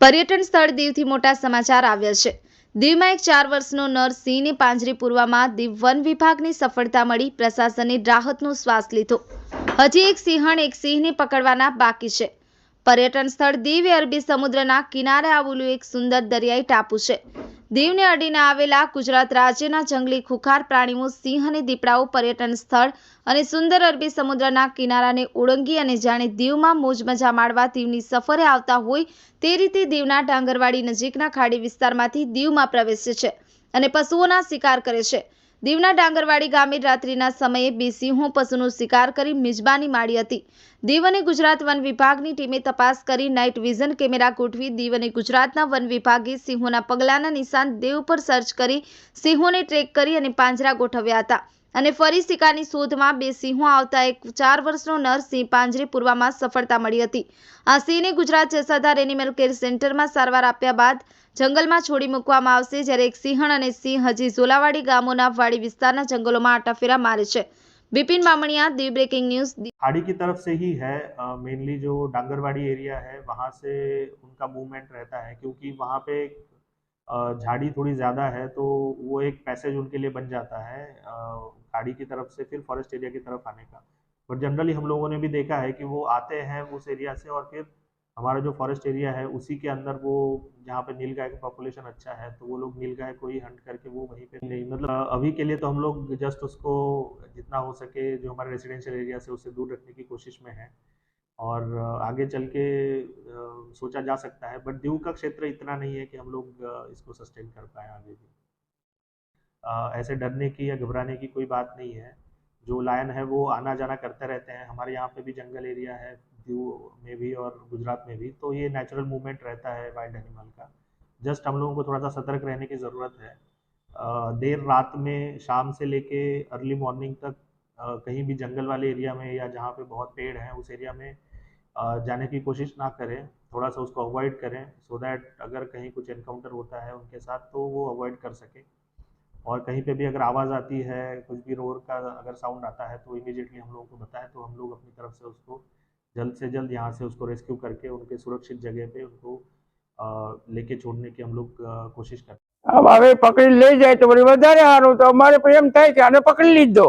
પર્યટન સ્થળ દીવથી મોટા સમાચાર આવ્યા છે. દીવમાં એક ચાર વર્ષનો નર સિંહને પાંજરે પૂરવામાં દીવ વન વિભાગની સફળતા મળી. પ્રશાસને રાહતનો શ્વાસ લીધો. હજી એક સિંહણ એક સિંહને પકડવાના બાકી છે. પર્યટન સ્થળ દીવ અરબી સમુદ્રના કિનારે આવેલું એક સુંદર દરિયાઈ ટાપુ છે. દીવને અડીને આવેલા ગુજરાત રાજ્યના જંગલી ખુખાર પ્રાણીઓ સિંહ અને દીપડાઓ પર્યટન સ્થળ અને સુંદર અરબી સમુદ્રના કિનારાને ઓળંગી અને જાણે દીવમાં મોજ મજા માણવા દીવની સફરે આવતા હોય તે રીતે દીવના ડાંગરવાડી નજીકના ખાડી વિસ્તારમાંથી દીવમાં પ્રવેશે છે અને પશુઓના શિકાર કરે છે. દીવના ડાંગરવાડી ગામે રાત્રિના સમયે બે સિંહો પશુનો શિકાર કરી મિજબાની માડી હતી. દીવ અને ગુજરાત વન વિભાગની ટીમે તપાસ કરી નાઇટ વિઝન કેમેરા ગોઠવી દીવ અને ગુજરાતના વન વિભાગે સિંહોના પગલાના નિશાન દેવ પર સર્ચ કરી સિંહોને ટ્રેક કરી અને પાંજરા ગોઠવ્યા હતા. અને ફરી સિક્કાની શોધમાં બે સિંહો આવતા એક ચાર વર્ષનો નર સિંહ પાંજરે સફળતા મળી હતી. આ સિંહને ગુજરાત જસાધાર એનિમલ કેર સેન્ટરમાં સારવાર આપ્યા બાદ જંગલમાં છોડી મૂકવામાં આવશે જ્યારે એક સિંહણ અને સિંહ હજી ઝોલાવાડી ગામોના વાડી વિસ્તારના જંગલોમાં આટાફેરા મારે છે. Bipin Mamaniya the breaking news खाड़ी की तरफ से ही है मेनली जो डांगरवाड़ी एरिया है वहाँ से उनका मूवमेंट रहता है क्योंकि वहाँ पे झाड़ी थोड़ी ज़्यादा है तो वो एक पैसेज उनके लिए बन जाता है खाड़ी की तरफ़ से, फिर फॉरेस्ट एरिया की तरफ़ आने का। बट जनरली हम लोगों ने भी देखा है कि वो आते हैं उस एरिया से और फिर हमारा जो फॉरेस्ट एरिया है, उसी के अंदर वो जहाँ पे नीलगाय का पॉपुलेशन अच्छा है तो वो लोग नीलगाय को ही हंट करके वो वहीं पे नहीं मतलब अभी के लिए तो हम लोग जस्ट उसको जितना हो सके जो हमारे रेजिडेंशियल एरिया से उससे दूर रखने की कोशिश में है और आगे चल के सोचा जा सकता है, बट दीव का क्षेत्र इतना नहीं है कि हम लोग इसको सस्टेन कर पाए आगे भी। ऐसे डरने की या घबराने की कोई बात नहीं है। जो लायन है वो आना जाना करते रहते हैं। हमारे यहाँ पे भी जंगल एरिया है, दीव में भी और गुजरात में भी तो ये नेचुरल मूवमेंट रहता है वाइल्ड एनिमल का। जस्ट हम लोगों को थोड़ा सा सतर्क रहने की ज़रूरत है। देर रात में, शाम से लेके अर्ली मॉर्निंग तक कहीं भी जंगल वाले एरिया में या जहाँ पे बहुत पेड़ हैं, उस एरिया में जाने की कोशिश ना करें थोड़ा सा उसको अवॉइड करें सो दैट अगर कहीं कुछ एनकाउंटर होता है उनके साथ तो वो अवॉइड कर सके और कहीं पे भी अगर आवाज़ आती है कुछ भी रोड का अगर साउंड आता है तो इमीडिएटली हम लोगों को बताएं तो हम लोग अपनी तरफ से उसको जल्द से जल्द यहाँ से उसको रेस्क्यू करके उनके सुरक्षित जगह पे उनको अ, लेके छोड़ने की हम लोग अ, कोशिश करते हैं હવે પકડી લઈ જાય તો વળી વધારે સારું તો અમારે પછી એમ થાય કે આને પકડી લીધો